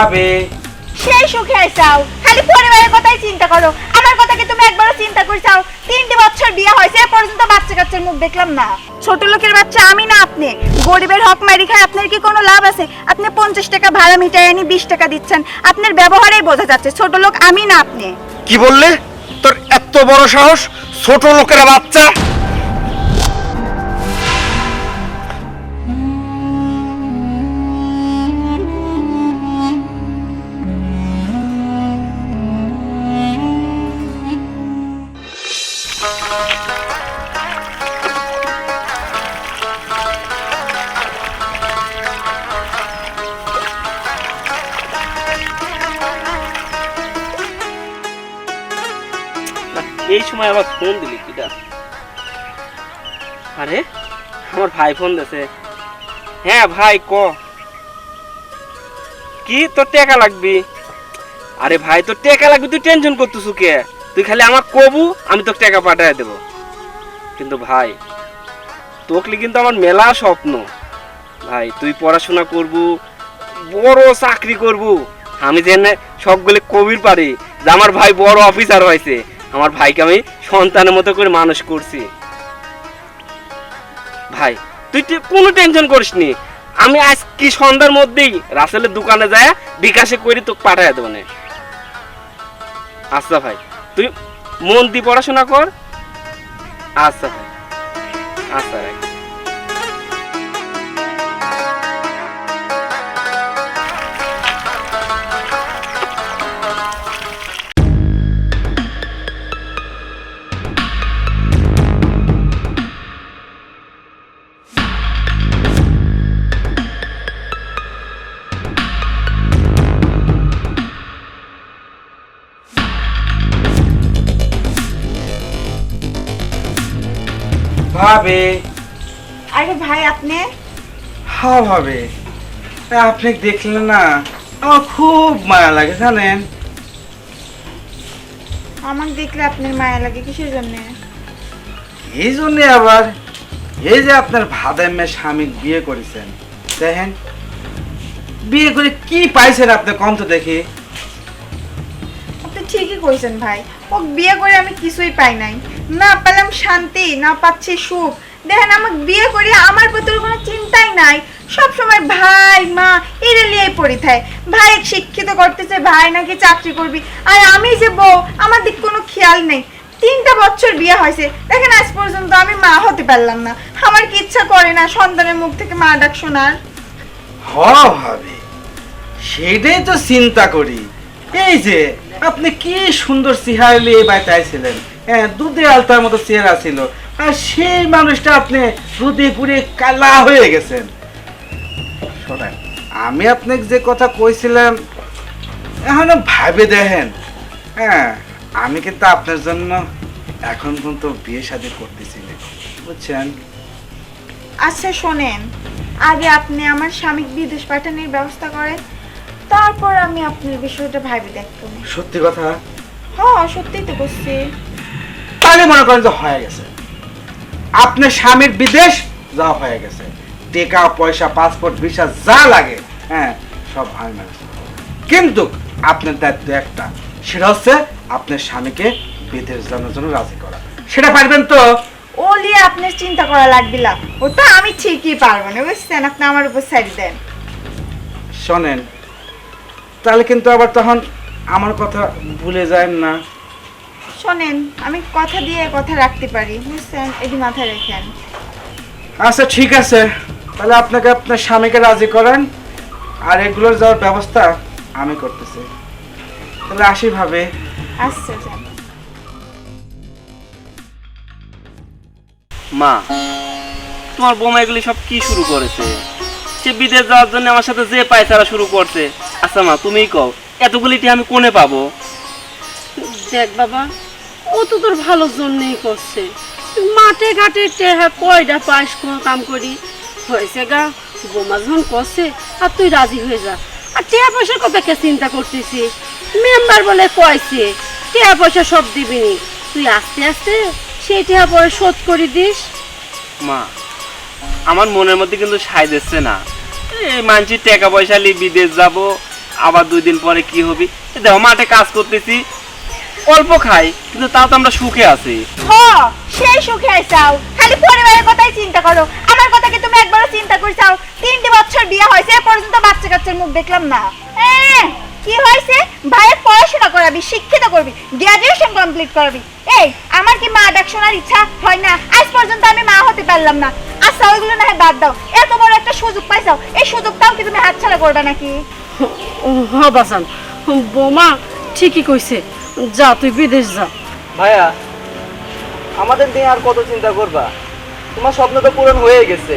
ভাবে সেই সুখে আইসাও খালি পরিবারের কথাই চিন্তা করো। আমার কথা কি তুমি একবারও চিন্তা করছাও তিনটি বছর বিয়ে হয়েছে এ পর্যন্ত বাচ্চা কাচ্চার মুখ দেখলাম না। ছোট লোকের বাচ্চা আমি না আপনি। গরিবের হক মারি খায় আপনার কি কোনো লাভ আছে? আপনি পঞ্চাশ টাকা ভাড়া মিটাই আনি বিশ টাকা দিচ্ছেন। আপনার ব্যবহারেই বোঝা যাচ্ছে ছোট লোক আমি না আপনি। কি বললে? তোর এত বড় সাহস ছোট লোকেরা বাচ্চা? আমার ভাই ফোন দিছে। হ্যাঁ ভাই, ক। কি? তোর টাকা লাগবি? আরে ভাই তোর টাকা লাগবে, তুই টেনশন করতেছু কে তুই খালি আমার কবু, আমি তোকে টাকা পাঠিয়ে দেবো। কিন্তু ভাই তোকলি কিন্তু আমার মেলা স্বপ্ন। ভাই, তুই পড়াশোনা করবু বড় চাকরি করবু আমি যে না সবগুলি কবির পারি যে আমার ভাই বড় অফিসার হয়েছে আমার ভাইকে আমি সন্তানের মতো করে মানুষ করছি ভাই, তুই কোনো টেনশন করিস নি। আমি আজ কি সন্ধ্যার মধ্যেই রাসেলের দোকানে যায়, বিকাশে করে তোকে পাঠায় দেবো আচ্ছা ভাই, তুই মন দিয়ে পড়াশোনা কর। আচ্ছা ভাই আচ্ছা রাখ ভাবে। আরে ভাই আপনি? হ্যাঁ ভাবে। আপনি দেখলেন না আমার খুব মায়া লাগে জানেন? আমাকে দেখলে আপনার মায়া লাগে কিসের জন্য? এই জন্যে আবার এই যে আপনার ভাদাইমের স্বামী বিয়ে করেছেন দেখেন? বিয়ে করে কি পাইছেন আপনি কম তো দেখি। আপনি ঠিকই কইছেন ভাই ও বিয়ে করে আমি কিছুই পাই নাই। না পেলাম শান্তি, না পাচ্ছি সুখ। দেখেন, আমাকে বিয়ে করে আমার প্রতি কোনো চিন্তাই নাই। সব সময় ভাই, মা, এরা নিয়েই পড়ি থাকে। ভাই শিক্ষিত করতেছে, ভাই নাকি চাকরি করবি। আর আমি যে বউ, আমার দিক কোনো খেয়াল নেই। তিনটা বছর বিয়ে হয়েছে। দেখেন, আজ পর্যন্ত আমি মা হতে পারলাম না। আমার কি ইচ্ছা করে না সন্তানের মুখ থেকে মা ডাক শোনার? হ, ভাবে। সেটাই তো চিন্তা করি। এই যে, আপনি কি সুন্দর সিহারলি এই বাড়িতে আইছিলেন? দুধে আলতার মতো চেহারা ছিল। আর সেই মানুষটা আপনি দুধে পুড়ে কালা হয়ে গেছেন। শোনেন আমি আপনাকে যে কথা কইছিলাম এখনও ভাবে দেখেন। হ্যাঁ আমি কিন্তু আপনার জন্য এখন পর্যন্ত বিয়ে শাদী করতেছি বুঝছেন? আচ্ছা শোনেন আগে আপনি আমার স্বামী বিদেশ পাঠানোর ব্যবস্থা করেন তারপর আমি আপনার বিষয়টা ভাবি দেখব সত্যি কথা? হ্যাঁ সত্যিই তো করছি। তাহলে মনে করেন যে হয়ে গেছে। আপনার স্বামীর বিদেশ যা হয়ে গেছে। টাকা পয়সা পাসপোর্ট ভিসা যা লাগে হ্যাঁ সব ম্যানেজ করব। কিন্তু আপনার দায়িত্ব একটা সেটা হচ্ছে আপনার স্বামীকে বিদেশ জানার জন্য রাজি করা। সেটা পারবেন তো? ও নিয়ে আপনার চিন্তা করা লাগবে না। ও তো আমি ঠিকই পারব না বুঝছেন? আপনি আমার উপর সাইড দেন। শোনেন তাহলে কিন্তু আবার তখন আমার কথা ভুলে যায় না। শোনেন আমি কথা দিয়ে কথা রাখতে পারি। বুঝছেন? এটি মাথায় রেখেন। আচ্ছা ঠিক আছে। তাহলে আপনাকে আপনার স্বামীকে রাজি করেন। আর এগুলোর যাওয়ার ব্যবস্থা আমি করতেছি। তাহলে আসি ভাবে। আচ্ছা যান। মা তোমার বোমা এগুলি সব কি শুরু করেছে? সে বিদেশ যাওয়ার জন্য আমার সাথে যে পায় তারা শুরু করছে। আচ্ছা মা তুমিই কও এতগুলিটি আমি কোনে পাবো? দেখ বাবা ও তো তোর ভালোর জন্যই করছে। মাঠে ঘাটে টেহা কয়টা পাস কোনো কাম করি। হয়েছে গা, বোমা যখন করছে, আর তুই রাজি হয়ে যা। আর টেহা পয়সার কথা কে চিন্তা করতেছিস মেম্বার বলে কয়েছে টেহা পয়সা সব দিবি। তুই আস্তে আস্তে সেই টেহা পরে শোধ করে দিস। মা, আমার মনের মধ্যে কিন্তু সাই দিচ্ছে না। এই মানছি টাকা পয়সা লি বিদেশ যাব, আবার দুই দিন পরে কি হবে? দেখো, মাঠে কাজ করতেছি অল্প খাই কিন্তু তাও তো আমরা সুখে আছি। হ সেই সুখে আইসাও খালি পরিবারের কথাই চিন্তা করো। আমার কথা কি তুমি একবারও চিন্তা করছাও তিনটি বছর বিয়ে হয়েছে এ পর্যন্ত বাচ্চা কাচ্চার মুখ দেখলাম না। এ, কি হয়েছে? ভাইয়ের পড়াশোনা করাবি শিক্ষিত করবি গ্রাজুয়েশন কমপ্লিট করাবি। এই আমার কি মা ডাক শোনার ইচ্ছা হয় না? আজ পর্যন্ত আমি মা হতে পারলাম না। আচ্ছা ওইগুলো না হয় বাদ দাও। এত বড় একটা সুযোগ পাইছাও এই সুযোগটাও কি তুমি হাতছাড়া করবে নাকি? হ বাসান। বোমা ঠিকই কইছে। যা তুই বিদেশ যা। ভাইয়া আমাদের নিয়ে আর কত চিন্তা করবা? তোমার স্বপ্ন তো পূরণ হয়ে গেছে।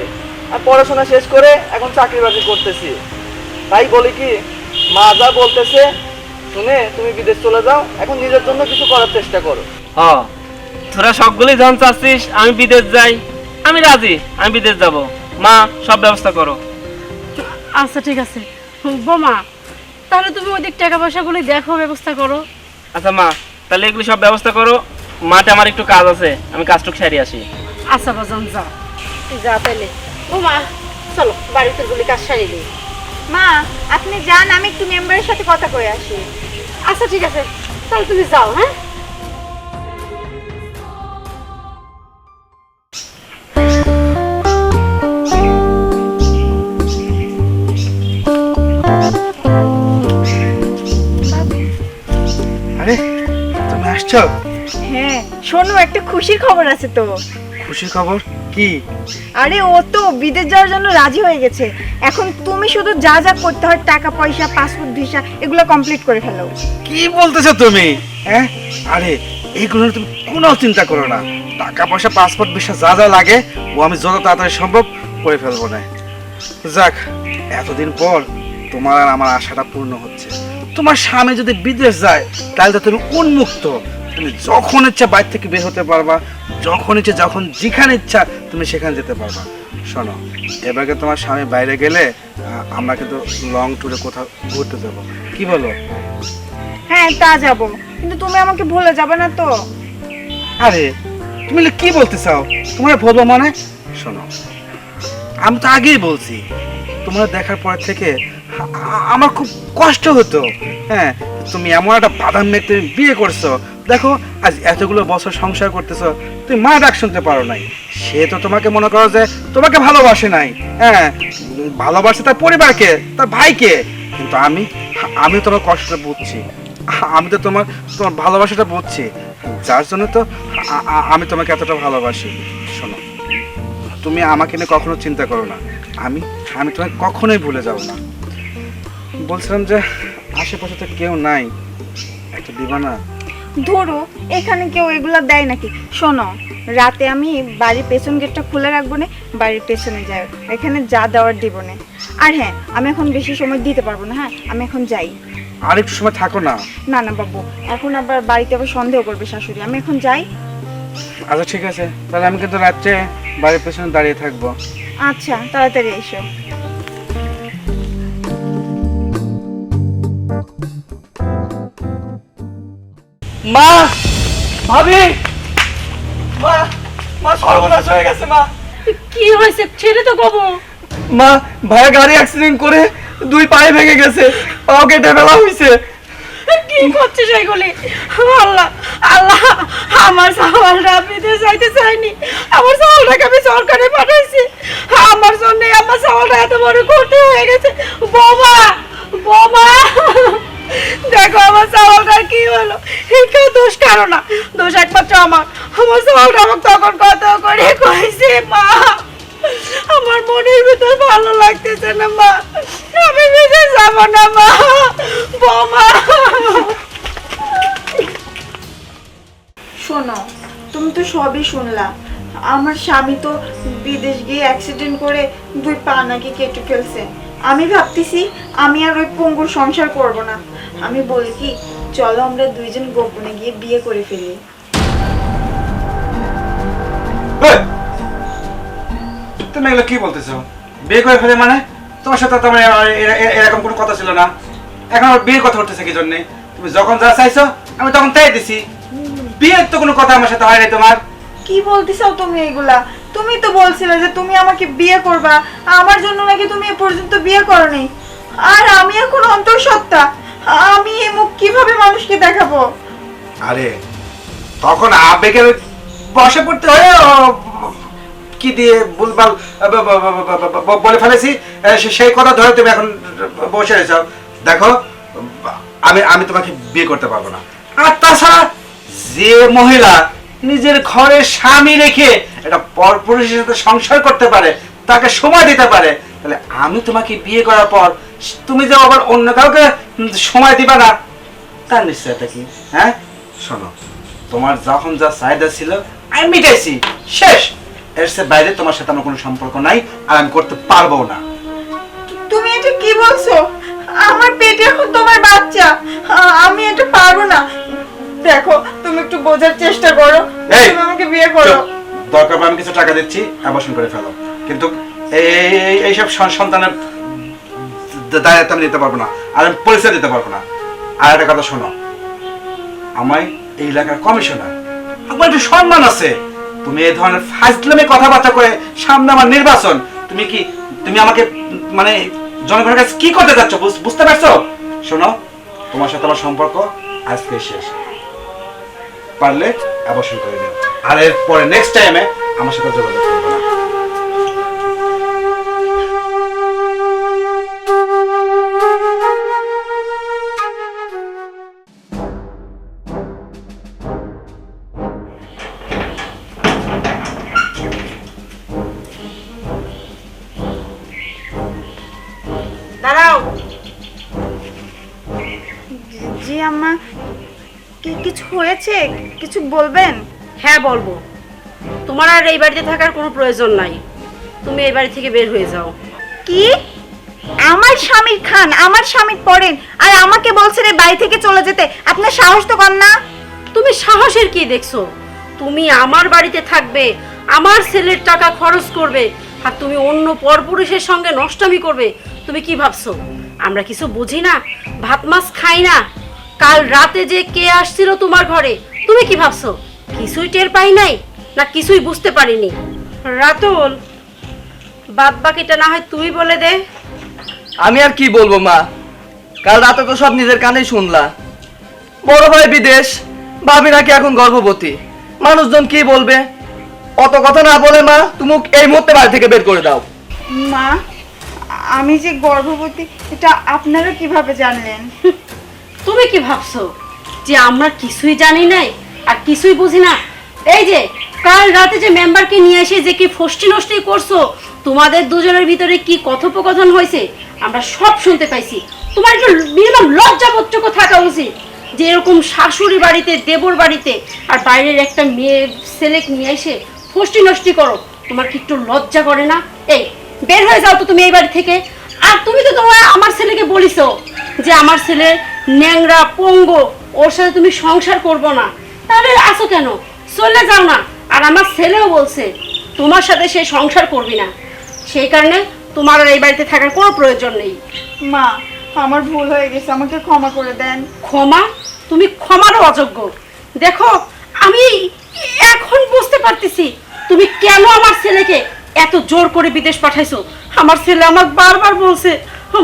আর পড়াশোনা শেষ করে এখন চাকরি বাকরি করতেছি। তাই বলি কি মা যা বলতেছে শুনে তুমি বিদেশ চলে যাও এখন নিজের জন্য কিছু করার চেষ্টা করো। হ তোরা সবগুলোই যখন চাচ্ছিস আমি বিদেশ যাই। আমি রাজি আমি বিদেশ যাব। মা সব ব্যবস্থা করো। আচ্ছা ঠিক আছে। বোমা তাহলে তুমি ওই দিক টাকা পয়সাগুলি দেখো ব্যবস্থা করো। আচ্ছা মা, তাহলে এগুলি সব ব্যবস্থা করো। মাঠে আমার একটু কাজ আছে, আমি কাজটুক সারি আসি। আচ্ছা বাজন, যা। যা তাহলে ও মা, চলো, বাড়িতে গুলি কাজ সারি দিই। মা, আপনি যান, আমি একটু মেম্বারের সাথে কথা কয়ে আসি। আচ্ছা ঠিক আছে। তাহলে তুমি যাও হ্যাঁ? আসছো হ্যাঁ শোনো একটা খুশির খবর আছে তো। খুশি খবর কি? আরে ও তো বিদেশ যাওয়ার জন্য রাজি হয়ে গেছে। এখন তুমি শুধু যা যা করতে হয় টাকা পয়সা পাসপোর্ট ভিসা এগুলো কমপ্লিট করে ফেলো। কি বলতেছো তুমি? হ্যাঁ আরে এইগুলো তুমি কোনো চিন্তা করো না। টাকা পয়সা পাসপোর্ট ভিসা যা যা লাগে ও আমি যত তাড়াতাড়ি সম্ভব করে ফেলব না। যাক এতদিন পর তোমার আর আমার আশাটা পূর্ণ হচ্ছে। তোমার স্বামী যদি বিদেশ যায় তাহলে তো তুমি উন্মুক্ত। তুমি যখন ইচ্ছা বাইরে থেকে বের হতে পারবা যখন ইচ্ছা যখন যেখানে ইচ্ছা তুমি সেখানে যেতে পারবা। শোনো এবারে তোমার স্বামী বাইরে গেলে আমরা কিন্তু লং ট্যুরে কোথাও ঘুরতে যাব। কি বলো? হ্যাঁ তা যাব। কিন্তু তুমি আমাকে ভুলে যাবে না তো। আরে তুমি কি বলতে চাও? তোমার বলব মানে? শোনো আমি তো আগেই বলছি তোমার দেখার পর থেকে আমার খুব কষ্ট হতো। হ্যাঁ তুমি এমন একটা বাদাম মেয়ে তুমি বিয়ে করছ। দেখো, আজ এতগুলো বছর সংসার করতেছো, তুমি মা ডাক শুনতে পারো নাই। সে তো তোমাকে মনে করো যে তোমাকে ভালোবাসে নাই। হ্যাঁ ভালোবাসে তার পরিবারকে, তার ভাইকে। কিন্তু আমি আমি তোমার কষ্টটা বুঝছি। আমি তো তোমার তোমার ভালোবাসাটা বুঝছি। যার জন্য তো আমি তোমাকে এতটা ভালোবাসি। শোনো, তুমি আমাকে নিয়ে কখনো চিন্তা করো না। আমি আমি তোমাকে কখনোই ভুলে যাব না। বলছিলাম যে আশেপাশে তো কেউ নাই একটা দিবা না ধরো এখানে কেউ এগুলো দেয় নাকি? শোনো রাতে আমি বাড়ির পেছন গেটটা খুলে রাখব না বাড়ির পেছনে যাই এখানে যা দেওয়ার দিব না। আর হ্যাঁ আমি এখন বেশি সময় দিতে পারব না হ্যাঁ? আমি এখন যাই। আর একটু সময় থাকো না। না না বাবু এখন আবার বাড়িতে আবার সন্দেহ করবে শাশুড়ি আমি এখন যাই। আচ্ছা ঠিক আছে। তাহলে আমি কিন্তু রাত্রে বাড়ির পেছনে দাঁড়িয়ে থাকব। আচ্ছা তাড়াতাড়ি এসো। মা ভাবি! মা মা সর্বনাশ হয়ে গেছে মা। কি হয়েছে? ছেড়ে তো কব। মা ভাইয়া গাড়ি অ্যাক্সিডেন্ট করে দুই পায়ে ভেঙে গেছে। পাও কেটে ফেলা হয়েছে কি করছিস এইগুলি আল্লাহ আল্লাহ, আমার চাওয়ালটা বিদেশ যাইতে চাইনি। আমার চাওয়ালটাকে আমি সরকারে পাঠাইছি। আমার জন্য আমার চাওয়ালটা এত বড় ক্ষতি হয়ে গেছে। বোমা বোমা। দেখো আমার চাওয়ালটা কি হলো? কেউ দোষ কারও না। দোষ একমাত্র আমার। আমার চাওয়ালটা আমাকে তখন কত করে কইছে মা? আমার মনের ভিতর ভালো লাগতেছে না মা। আমি বিদেশ যাব না মা। বোমা। শোনো তুমি তো সবই শুনলা। আমার স্বামী তো বিদেশ গিয়ে অ্যাক্সিডেন্ট করে দুই পা নাকি কেটে ফেলছে। আমি ভাবতেছি আমি আর ওই পঙ্গুর সংসার করব না। আমি বলি কি চলো আমরা দুইজন গোপনে গিয়ে বিয়ে করে ফেলি! তুমি এগুলো কি বলতেছো? বিয়ে করে ফেলে মানে? তোমার সাথে তো আমার এ- এ- এ- এরকম কোনো কথা ছিল না। এখন আমার বিয়ের কথা উঠতেছে কি জন্যে তুমি যখন যা চাইছো আমি তখন তাই দিছি। বিয়ের তো কোনো কথা আমার সাথে হয় নাই তোমার। কি বলতেছো তুমি এগুলা? তুমি তো বলছিলে যে তুমি আমাকে বিয়ে করবা। আমার জন্য নাকি তুমি এ পর্যন্ত বিয়ে করনি। আর আমি এখন অন্তঃসত্ত্বা। আমি এই মুখ কীভাবে মানুষকে দেখাবো? আরে তখন আবেগের বসে পড়তে হয় কি দিয়ে ভুলভাল বলে ফেলেছি সেই কথা ধরে তুমি এখন বসে রয়েছ। দেখো, আমি আমি তোমাকে বিয়ে করতে পারব না। আর তাছাড়া যে মহিলা নিজের ঘরে স্বামী রেখে একটা পরপুরুষের সাথে সংসার করতে পারে, তাকে সময় দিতে পারে, তাহলে আমি তোমাকে বিয়ে করার পর তুমি যে আবার অন্য কাউকে সময় দিবা না, তার নিশ্চয়তা কি? হ্যাঁ? শোনো, তোমার যখন যা চাহিদা ছিল, আমি মিটাইছি শেষ। এর সে বাইরে তোমার সাথে আমার কোনো সম্পর্ক নাই আর আমি করতে পারব না। তুমি এটা কি বলছো? আমার পেটে এখন তোমার বাচ্চা। আমি এটা পারব না। দেখো তুমি একটু বোঝার চেষ্টা করো। তুমি আমাকে বিয়ে করো। দরকার আমি কিছু টাকা দিচ্ছি অ্যাবর্শন করে ফেলো। কিন্তু এই এই- এই- এইসব সন্তানের দায়িত্ব আমি দিতে পারব না। আর আমি পরিচয় দিতে পারব না। আর একটা কথা শোনো। আমায় এই এলাকার কমিশনার আমার একটু সম্মান আছে। তুমি এই ধরনের ফাজলামে কথাবার্তা করে সামনে আমার নির্বাচন, তুমি কি, তুমি আমাকে মানে জনগণের কাছে কি করতে চাচ্ছ বুঝ- বুঝতে পারছ? শোনো, তোমার সাথে আমার সম্পর্ক আজকে শেষ। পারলে অবশ্যই করে নিও। আর এরপরে নেক্সট টাইমে আমার সাথে যোগাযোগ করবে কিছু হয়েছে? কিছু বলবেন? হ্যাঁ বলব। তোমার আর এই বাড়িতে থাকার কোনো প্রয়োজন নাই। তুমি এই বাড়ি থেকে বের হয়ে যাও। কি? আমার স্বামীর খান আমার স্বামীর পড়েন আর আমাকে বলছেন এই বাড়ি থেকে চলে যেতে। আপনার সাহস তো কম না? তুমি সাহসের কি দেখছ? তুমি আমার বাড়িতে থাকবে আমার ছেলের টাকা খরচ করবে আর তুমি অন্য পরপুরুষের সঙ্গে নষ্টামি করবে। তুমি কি ভাবছ? আমরা কিছু বুঝি না ভাত মাছ খাই না। কাল রাতে যে কে আসছিল তোমার ঘরে তুমি কি ভাবছ? কিছুই টের পাই নাই না কিছুই বুঝতে পারিনি। রাতুল বাদ বাকিটা না হয় তুই বলে দে। আমি আর কি বলব মা? কাল রাতে তো সব নিজের কানেই শুনলা। বড় ভাই বিদেশ ভাবি নাকি এখন গর্ভবতী। মানুষজন কি বলবে? অত কথা না বলে মা তুমি এই মুহূর্তে বাড়ি থেকে বের করে দাও। মা আমি যে গর্ভবতী এটা আপনারা কীভাবে জানলেন? তুমি কি ভাবছ যে আমরা কিছুই জানি নাই আর কিছুই বুঝি না? এই যে, কাল রাতে যে মেম্বারকে নিয়ে এসে যে কি ফষ্টি নষ্টি করছ, তোমাদের দুজনের ভিতরে কি কথোপকথন হয়েছে? আমরা সব শুনতে পাইছি। তোমার একটু মিনিমাম লজ্জাবোধটুকু থাকা উচিত যে এরকম শাশুড়ি বাড়িতে, দেবর বাড়িতে আর বাইরের একটা মেয়ে, ছেলে নিয়ে এসে ফষ্টি নষ্টি করো। তোমার কি একটু লজ্জা করে না? এই, বের হয়ে যাও তো তুমি এই বাড়ি থেকে। আর তুমি তো তোমার আমার ছেলেকে বলিছো যে আমার ছেলে ন্যাংরা পঙ্গ ওর সাথে তুমি সংসার করব না। তাহলে আসো কেন? চলে যাও না। আর আমার ছেলেও বলছে তোমার সাথে সে সংসার করবি না। সেই কারণে তোমার আর এই বাড়িতে থাকার কোনো প্রয়োজন নেই। মা আমার ভুল হয়ে গেছে আমাকে ক্ষমা করে দেন। ক্ষমা? তুমি ক্ষমারও অযোগ্য। দেখো আমি এখন বুঝতে পারতেছি তুমি কেন আমার ছেলেকে এত জোর করে বিদেশ পাঠাইছো? আমার ছেলে আমার বারবার বলছে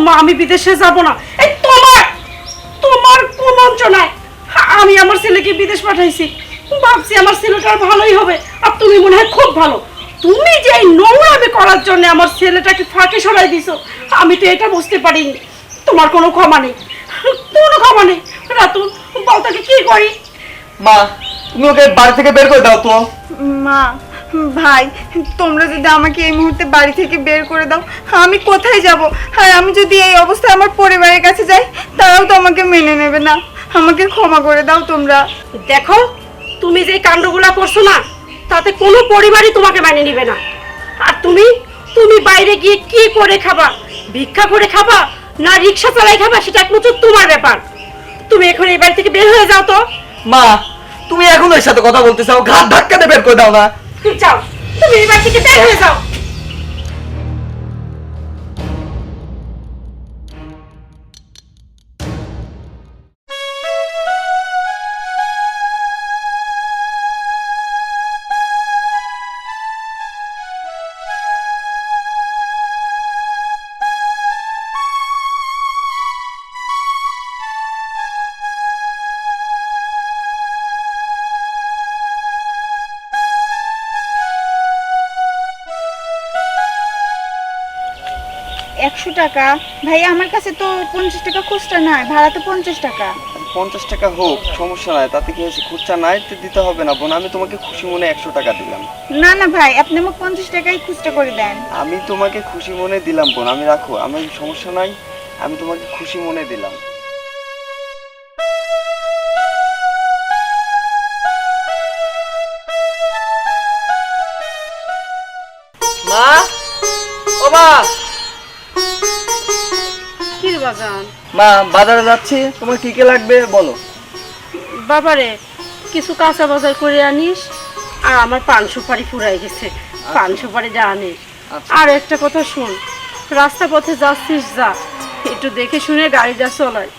মা আমি বিদেশে যাব না। এই তোমার তোমার কুমন্ত্রণায়। আমি আমার ছেলেকে বিদেশ পাঠাইছি। ভাবছি আমার ছেলেটার ভালোই হবে আর তুমি মনে হয় খুব ভালো। তুমি যে এই নোংরামি করার জন্য আমার ছেলেটাকে ফাঁকে সরাই দিছো আমি তো এটা বুঝতে পারিনি। তোমার কোনো ক্ষমা নেই। কোনো ক্ষমা নেই। রাতুল বল তাকে কি করি? মা তুমি ওকে বাড়ি থেকে বের করে দাও তো। মা ভাই তোমরা যদি আমাকে এই মুহূর্তে বাড়ি থেকে বের করে দাও আমি কোথায় যাব? আর আমি যদি এই অবস্থায় আমার পরিবারের কাছে যাই তারাও তো আমাকে মেনে নেবে না। আমাকে ক্ষমা করে দাও তোমরা। দেখো তুমি যে কাণ্ডগুলা করছ না তাতে কোনো পরিবারই তোমাকে মেনে নিবে না। আর তুমি তুমি বাইরে গিয়ে কি করে খাবা? ভিক্ষা করে খাবা? না রিক্সা চালাই খাবা? সেটা একমাত্র তোমার ব্যাপার। তুমি এখন এই বাড়ি থেকে বের হয়ে যাও তো। মা তুমি এখন এর সাথে কথা বলতে চাও ঘাট ধাক্কা দিয়ে বের করে দাও না। তুমি তুমি এই বাড়ি থেকে বের হয়ে একশো টাকা। ভাই আমার কাছে তো পঞ্চাশ টাকা খুচরা নাই ভাড়া তো পঞ্চাশ টাকা। পঞ্চাশ টাকা হোক সমস্যা নাই তাতে কি হয়েছে? খুচরা নাই তো দিতে হবে না বোন আমি তোমাকে খুশি মনে একশো টাকা দিলাম। না না ভাই আপনি আমাকে পঞ্চাশ টাকাই খুচরা করে দেন। আমি তোমাকে খুশি মনে দিলাম বোন আমি রাখো আমার সমস্যা নাই আমি তোমাকে খুশি মনে দিলাম। মা বাজারে যাচ্ছি তোমার কি কি লাগবে বলো। বাবারে কিছু কাঁচা বাজার করে আনিস আর আমার পান সুপারি ফুরাই গেছে। পান সুপারি যা আনিস। আচ্ছা। আর একটা কথা শোন রাস্তা পথে যাচ্ছিস যা একটু দেখে শুনে গাড়িটা চলাই।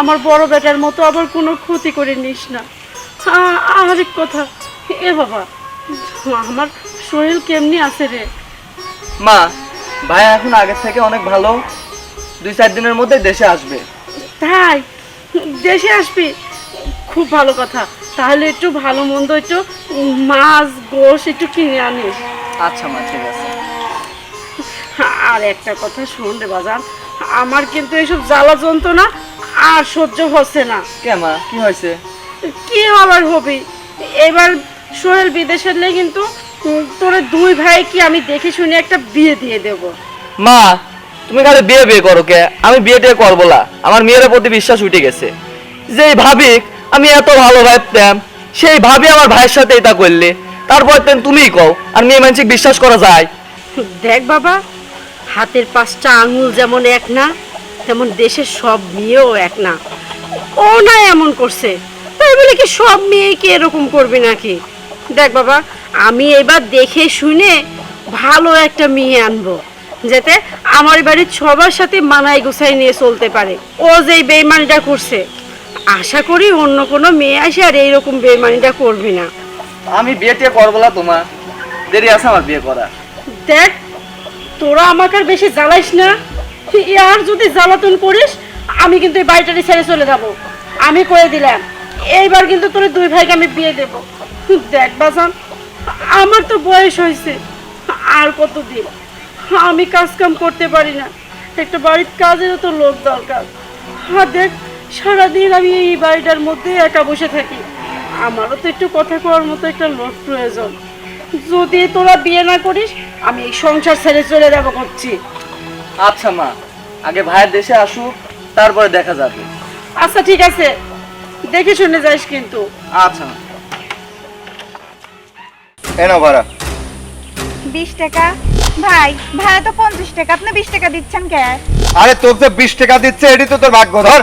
আমার বড় বেটার মতো আবার কোনো ক্ষতি করে নিস না। আরেক কথা এ বাবা আমার শরীর কেমনি আছে রে? মা ভাই এখন আগের থেকে অনেক ভালো। দুই চার দিনের মধ্যে দেশে আসবে। তাই? দেশে আসবি? খুব ভালো কথা। তাহলে একটু ভালো মন্দ একটু মাছ গোশ একটু কিনে আনিস আচ্ছা মা ঠিক আছে। আর একটা কথা শোন রে বাজার আমার কিন্তু এইসব জ্বালা যন্ত্রণা আর সহ্য হচ্ছে না। কে মা কি হয়েছে? কি হবার হবে? এবার সোহেল বিদেশের লেগে কিন্তু তোরা দুই ভাই কি আমি দেখে শুনে একটা বিয়ে দিয়ে দেব। মা তুমি খালি বিয়ে বিয়ে করো কে? আমি বিয়ে টিয়ে করব না আমার মেয়ের প্রতি বিশ্বাস উঠে গেছে। যেই ভাবি আমি এত ভালো ভাবতাম, সেই ভাবি আমার ভাইয়ের সাথে এটা করলে। তারপর তুমিই কও, আর মেয়ে মানসিক বিশ্বাস করা যায়। দেখ বাবা, হাতের পাঁচটা আঙুল যেমন এক না, তেমন দেশের সব মেয়েও এক না। ও না এমন করছে। তাই বলে কি সব মেয়ে কি এরকম করবে নাকি? দেখ বাবা, আমি এবার দেখে শুনে ভালো একটা মেয়ে আনব। যাতে আমার বাড়ির সবার সাথে মানায় গুছাই নিয়ে চলতে পারে। ও যেই বেইমানিটা করছে আশা করি অন্য কোনো মেয়ে আসে আর এইরকম বেইমানিটা করবে না। আমি বিয়ে টিয়ে করব না তোমার দেরি আছে আমার বিয়ে করা দেখ তোরা আমাকে আর বেশি জ্বালাইস না। আর যদি জ্বালাতন করিস আমি কিন্তু এই বাড়িটারি ছেড়ে চলে যাব। আমি করে দিলাম এইবার কিন্তু তোর দুই ভাইকে আমি বিয়ে দেব। দেখ বাজান আমার তো বয়স হয়েছে আর কতদিন? আমি কাজ কাম করতে পারি না। একটা বাড়ির কাজেরও তো লোক দরকার। হ্যাঁ দেখ সারাদিন আমি এই বাড়িটার মধ্যে একা বসে থাকি। আমারও তো একটু কথা কওয়ার মতো একটা লোক প্রয়োজন। যদি তোরা বিয়ে না করিস আমি এই সংসার ছেড়ে চলে যাব করছি আচ্ছা মা আগে ভাইয়ের দেশে আসুক তারপরে দেখা যাবে। আচ্ছা ঠিক আছে। দেখে শুনে যাস কিন্তু। আচ্ছা এনো ভাড়া। বিশ টাকা। ভাই ভাড়া তো পঞ্চাশ টাকা আপনি বিশ টাকা দিচ্ছেন কে? আরে তোকে যে বিশ টাকা দিচ্ছে এটি তো তোর ভাগ্য ধর।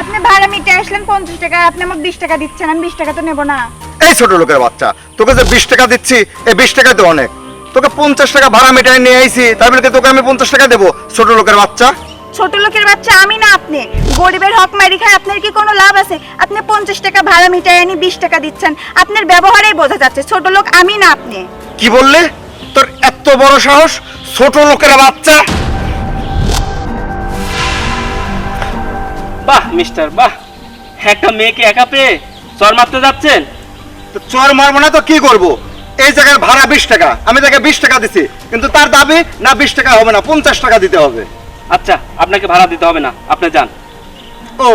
আপনি ভাড়া মিটে আসলেন পঞ্চাশ টাকা আপনি আমাকে বিশ টাকা দিচ্ছেন আমি বিশ টাকা তো নেব না। এই ছোট লোকের বাচ্চা তোকে যে বিশ টাকা দিচ্ছি এই বিশ টাকা তো অনেক। তোকে পঞ্চাশ টাকা ভাড়া মেটাই নিয়ে আইছি তারপরে কি তোকে আমি পঞ্চাশ টাকা দেবো ছোট লোকের বাচ্চা? ছোট লোকের বাচ্চা আমি না আপনি। গরিবের হক মারি খায় আপনার কি কোনো লাভ আছে? আপনি পঞ্চাশ টাকা ভাড়া মিটাই আনি বিশ টাকা দিচ্ছেন আপনার ব্যবহারেই বোঝা যাচ্ছে ছোট লোক আমি না আপনি। কি বললে? তোর এত বড় সাহস? ছোট লোকের বাচ্চা। বাহ মিস্টার বাহ। একটা মেয়েকে একা পেয়ে চর মারতে যাচ্ছেন? তো চর মারবো না তো কি করব? এই জায়গায় ভাড়া বিশ টাকা। আমি তাকে বিশ টাকা দিছি। কিন্তু তার দাবি না বিশ টাকা হবে না পঞ্চাশ টাকা দিতে হবে। আচ্ছা আপনাকে ভাড়া দিতে হবে না। আপনি যান। ও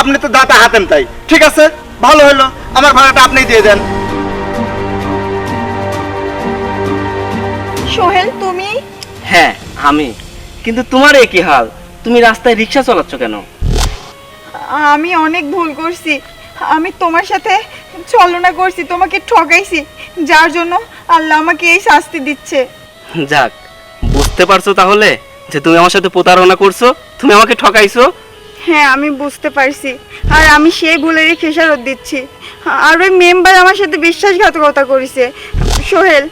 আপনি তো দাতা হাতেন তাই। ঠিক আছে ভালো হলো। আমার ভাড়াটা আপনি দিয়ে দেন। সোহেল তুমি? হ্যাঁ আমি। কিন্তু তোমার এ কি হাল? তুমি রাস্তায় রিক্সা চালাচ্ছ কেন? আমি অনেক ভুল করছি। আমি তোমার সাথে ছলনা করছি তোমাকে ঠকাইছি। যার জন্য আল্লাহ আমাকে এই শাস্তি দিচ্ছে। যাক বুঝতে পারছ তাহলে যে তুমি আমার সাথে প্রতারণা করছ তুমি আমাকে ঠকাইছো? হ্যাঁ আমি বুঝতে পারছি। আর আমি সেই ভুলেরই খেসারত দিচ্ছি। আর ওই মেম্বার আমার সাথে বিশ্বাসঘাতকতা করেছে। সোহেল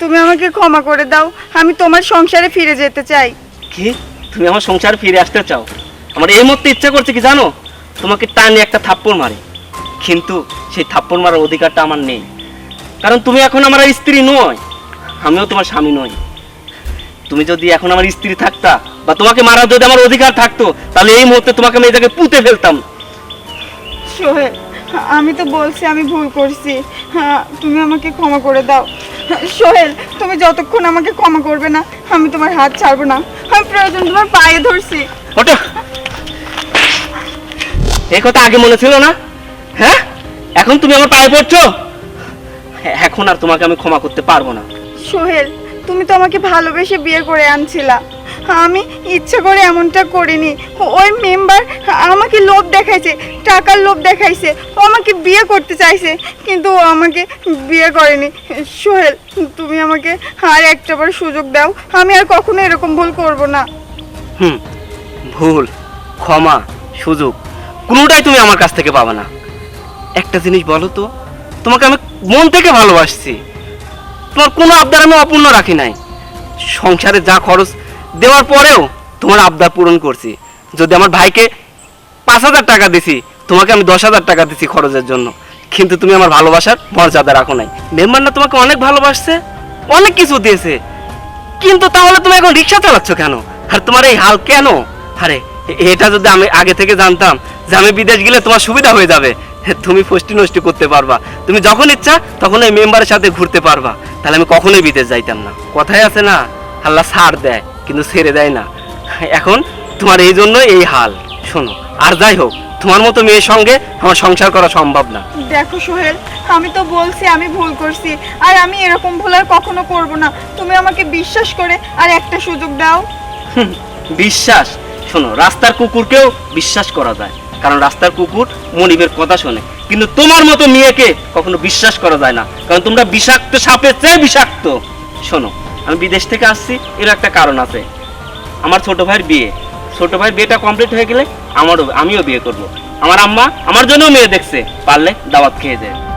তুমি আমাকে ক্ষমা করে দাও। আমি তোমার সংসারে ফিরে যেতে চাই। কি? তুমি আমার সংসার ফিরে আসতে চাও? আমার এই মুহূর্তে ইচ্ছা করছে কি জানো? তোমাকে টানে একটা থাপ্পড় মারি। কিন্তু সেই থাপ্পড় মারার অধিকারটা আমার নেই। কারণ তুমি এখন আমার স্ত্রী নয়। আমিও তোমার স্বামী নই। তুমি যদি এখন আমার স্ত্রী থাকতা বা তোমাকে মারার যদি আমার অধিকার থাকতো তাহলে এই মুহূর্তে তোমাকে আমি এই জায়গায় পুঁতে ফেলতাম। সোহেল আমি তো বলছি আমি ভুল করছি। হ্যাঁ, তুমি আমাকে ক্ষমা করে দাও। সোহেল তুমি যতক্ষণ আমাকে ক্ষমা করবে না আমি তোমার হাত ছাড়বো না। আমি প্রয়োজন তোমার পায়ে ধরছি। ওটো এই কথা আগে মনে ছিল না? হ্যাঁ? এখন তুমি আমার পায়ে পড়ছো? হ্যাঁ, এখন আর তোমাকে আমি ক্ষমা করতে পারব না। সোহেল তুমি তো আমাকে ভালোবেসে বিয়ে করে আনছিলা। আমি ইচ্ছে করে এমনটা করিনি। ওই মেম্বার আমাকে লোভ দেখাইছে, টাকার লোভ দেখাইছে, ও আমাকে বিয়ে করতে চাইছে, কিন্তু ও আমাকে বিয়ে করেনি। সোহেল, তুমি আমাকে আর একটাবার সুযোগ দাও, আমি আর কখনো এরকম ভুল করব না। হুম, ভুল, ক্ষমা, সুযোগ, কোনোটাই তুমি আমার কাছ থেকে পাবে না। একটা জিনিস বলো তো, তোমাকে আমি মন থেকে ভালোবাসছি। তোমার কোনো আবদার আমি অপূর্ণ রাখি নাই। সংসারে যা খরচ দেওয়ার পরেও তোমার আবদার পূরণ করছি। যদি আমার ভাইকে পাঁচ হাজার টাকা দিছি, তোমাকে আমি দশ হাজার টাকা দিছি খরচের জন্য। কিন্তু তুমি আমার ভালোবাসার মর্যাদা রাখো নাই। মেম্বার না তোমাকে অনেক ভালোবাসছে, অনেক কিছু দিয়েছে। কিন্তু তাহলে তুমি এখন রিক্সা চালাচ্ছ কেন? আর তোমার এই হাল কেন? আরে, এটা যদি আমি আগে থেকে জানতাম যে আমি বিদেশ গেলে তোমার সুবিধা হয়ে যাবে। তুমি ফষ্টি নষ্টি করতে পারবা। তুমি যখন ইচ্ছা, তখন এই মেম্বারের সাথে ঘুরতে পারবা। তাহলে আমি কখনোই বিদেশ যাইতাম না। কথাই আছে না, আল্লাহ ছাড় দেয়। কিন্তু ছেড়ে দেয় না। এখন তোমার এই জন্য এই হাল। শোনো আর যাই হোক তোমার মতো মেয়ের সঙ্গে আমার সংসার করা সম্ভব না। দেখো সোহেল আমি তো বলছি আমি ভুল করছি। আর আমি এরকম ভুল আর কখনো করব না। তুমি আমাকে বিশ্বাস করে আর একটা সুযোগ দাও। বিশ্বাস। শোনো রাস্তার কুকুরকেও বিশ্বাস করা যায়। কারণ রাস্তার কুকুর মনিবের কথা শোনে। কিন্তু তোমার মতো মেয়েকে কখনো বিশ্বাস করা যায় না। কারণ তোমরা বিষাক্ত সাপের চেয়ে বিষাক্ত। শোনো আমি বিদেশ থেকে আসছি এর একটা কারণ আছে। আমার ছোট ভাইয়ের বিয়ে। ছোট ভাইয়ের বিয়েটা কমপ্লিট হয়ে গেলে আমারও আমিও বিয়ে করব। আমার আম্মা আমার জন্যও মেয়ে দেখছে। পারলে দাওয়াত খেয়ে যায়।